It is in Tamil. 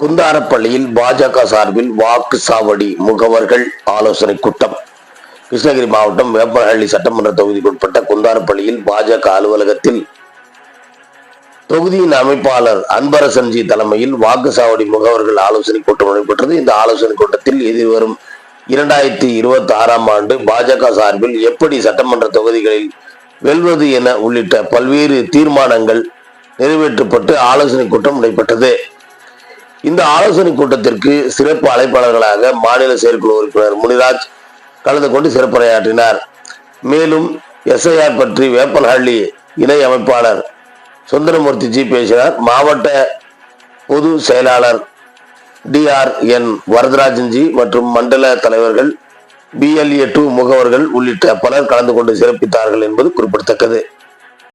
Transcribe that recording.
குந்தாரப்பள்ளியில் பாஜக சார்பில் வாக்கு சாவடி முகவர்கள் ஆலோசனை கூட்டம். கிருஷ்ணகிரி மாவட்டம் வேப்பனஹள்ளி சட்டமன்ற தொகுதிக்குட்பட்ட குந்தாரப்பள்ளியில் பாஜக அலுவலகத்தில் தொகுதியின் அமைப்பாளர் அன்பரசன்ஜி தலைமையில் வாக்கு சாவடி முகவர்கள் ஆலோசனை கூட்டம் நடைபெற்றது. இந்த ஆலோசனை கூட்டத்தில் எதிர்வரும் இரண்டாயிரத்தி இருபத்தி ஆறாம் ஆண்டு பாஜக சார்பில் எப்படி சட்டமன்ற தொகுதிகளில் வெல்வது என உள்ளிட்ட பல்வேறு தீர்மானங்கள் நிறைவேற்றப்பட்டு ஆலோசனை கூட்டம் நடைபெற்றது. இந்த ஆலோசனை கூட்டத்திற்கு சிறப்பு அழைப்பாளர்களாக மாநில செயற்குழு உறுப்பினர் முனிராஜ் கலந்து கொண்டு சிறப்புரையாற்றினார். மேலும் எஸ்ஐஆர் பற்றி வேப்பனஹள்ளி இணை அமைப்பாளர் சுந்தரமூர்த்தி ஜி பேசினார். மாவட்ட பொது செயலாளர் டிஆர் என் வரதராஜன் ஜி மற்றும் மண்டல தலைவர்கள் பிஎல்ஏ டூ முகவர்கள் உள்ளிட்ட பலர் கலந்து கொண்டு சிறப்பித்தார்கள் என்பது குறிப்பிடத்தக்கது.